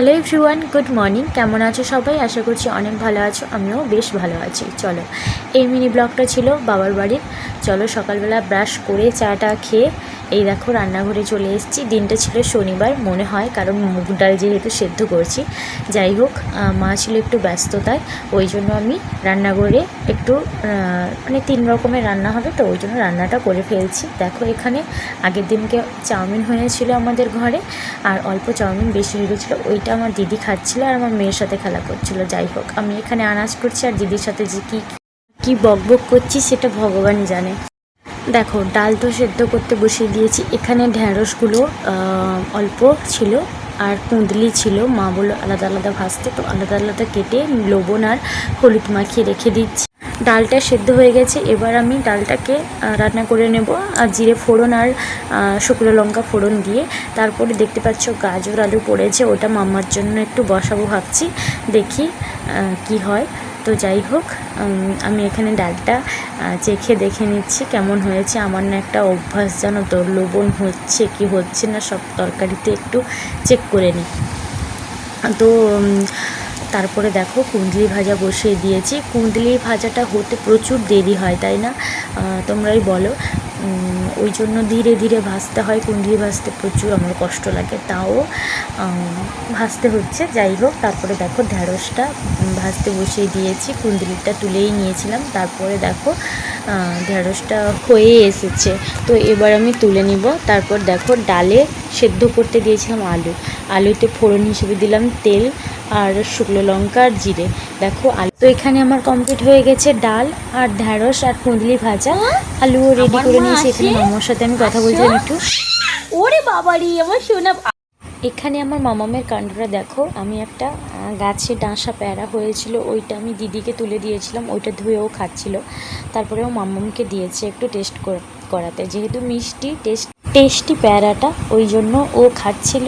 Hello everyone good morning কেমন আছো সবাই? আশা করছি অনেক ভালো আছো। আমিও বেশ ভালো আছি। চলো, এই মিনি ব্লগটা ছিল বাবার বাড়ির। চলো সকালবেলা ব্রাশ করে চাটা খেয়ে এই দেখো, রান্নাঘরে চলে এসেছি। দিনটা ছিল শনিবার, মনে হয়, কারণ মুগ ডাল যেহেতু সেদ্ধ করছি। যাই হোক মা ছিল একটু ব্যস্ততায়, ওই জন্য আমি রান্নাঘরে একটু মানে তিন রকমের রান্না হবে, তো ওই জন্য রান্নাটা করে ফেলছি। দেখো, এখানে আগের দিনকে চাউমিন হয়েছিল আমাদের ঘরে, আর অল্প চাউমিন বেশি হয়ে গেছিল ওইটা আমার দিদি খাচ্ছিলো আর আমার মেয়ের সাথে খেলা করছিল। যাই হোক, আমি এখানে আনাজ করছি, আর দিদির সাথে যে কী কী বক বক করছি, সেটা ভগবান জানে। দেখো, ডাল তো সেদ্ধ করতে বসিয়ে দিয়েছি। এখানে ঢ্যাঁড়সগুলো অল্প ছিল আর কুঁদলি ছিল। মা বলল আলাদা আলাদা ভাজতে, তো আলাদা আলাদা কেটে লবণ আর হলুদ মাখিয়ে রেখে দিচ্ছি। ডালটা সেদ্ধ হয়ে গেছে। এবার আমি ডালটাকে রান্না করে নেব। আর জিরে ফোড়ন আর শুকনো লঙ্কা ফোড়ন দিয়ে। তারপরে দেখতে পাচ্ছ গাজর আলু পড়েছে। ওটা মাম্মার জন্য একটু বসাবো ভাবছি। দেখি কি হয়। তো যাই হোক আমি এখানে ডালটা চেখে দেখে নিচ্ছি কেমন হয়েছে। আমার না একটা অভ্যাস জানো তো, লবণ হচ্ছে কি হচ্ছে না, সব তরকারিতে একটু চেক করে নিই। তো তারপরে দেখো কুঁদলি ভাজা বসিয়ে দিয়েছি। কুঁদলি ভাজাটা হতে প্রচুর দেরি হয়, তাই না? তোমরাই বলো। ওই জন্য ধীরে ধীরে ভাজতে হয় কুঁদলি ভাজতে প্রচুর আমার কষ্ট লাগে তাও ভাজতে হচ্ছে। যাই হোক তারপরে দেখো ঢ্যাঁড়সটা উম, ভাজতে বসিয়ে দিয়েছি কুঁদলিটা তুলেই নিয়েছিলাম। তারপরে দেখো আহ, ঢ্যাঁড়সটা হয়ে এসেছে। তো এবার আমি তুলে নিব। তারপর দেখো ডালে সেদ্ধ করতে দিয়েছিলাম আলু। আলুতে ফোড়ন হিসেবে দিলাম তেল আর শুকনো লঙ্কা আর জিরে। দেখো আলু। তো এখানে আমার কমপ্লিট হয়ে গেছে ডাল আর ঢ্যাঁড়স আর কুঁদলি ভাজা। আলুও রেডি করে নিয়েছি এখানে মামার সাথে। আমি কথা বলছিলাম একটু। ওরে বাবারি আমার শোনা এখানে আমার মামামের কাণ্ডটা দেখো। আমি একটা গাছে ডাঁসা প্যারা হয়েছিল। ওইটা আমি দিদিকে তুলে দিয়েছিলাম। ওইটা ধুয়েও খাচ্ছিল। তারপরে ও মামামকে দিয়েছে একটু টেস্ট করাতে। যেহেতু মিষ্টি টেস্ট টেস্টি প্যারাটা, ওই জন্য ও খাচ্ছিল।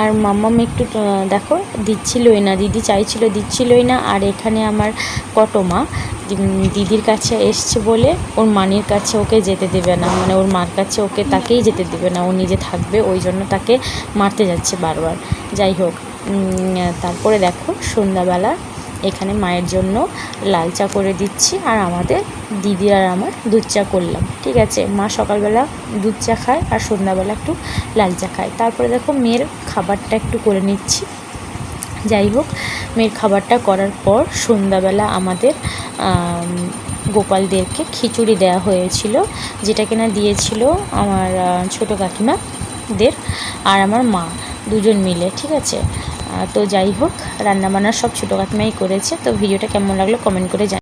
আর মাম্মাম একটু দেখো, দিচ্ছিলই না, দিদি চাইছিল দিচ্ছিলই না। আর এখানে আমার কটমা দিদির কাছে এসছে বলে ওর মানির কাছে ওকে যেতে দেবে না। মানে ওর মার কাছে ওকে তাকেই যেতে দেবে না। ও নিজে থাকবে, ওই জন্য তাকে মারতে যাচ্ছে বারবার। যাই হোক তারপরে দেখো, সন্ধ্যাবেলা এখানে মায়ের জন্য লাল চা করে দিচ্ছি আর আমাদের দিদি আর আমার দুধ চা করলাম, ঠিক আছে? মা সকালবেলা দুধ চা খায় আর সন্ধ্যাবেলা একটু লাল চা খায়। তারপরে দেখো মেয়ের খাবারটা একটু করে নিচ্ছি। যাই হোক, মেয়ের খাবারটা করার পর সন্ধ্যাবেলা আমাদের গোপালদেরকে খিচুড়ি দেওয়া হয়েছিল, যেটা কিনা দিয়েছিল আমার ছোটো কাকিমাদের আর আমার মা দুজন মিলে, ঠিক আছে? তো যাই হোক, রান্নাবান্না সব ছোটো কাকিমাই করেছে, তো ভিডিওটা কেমন লাগল কমেন্ট করে জান।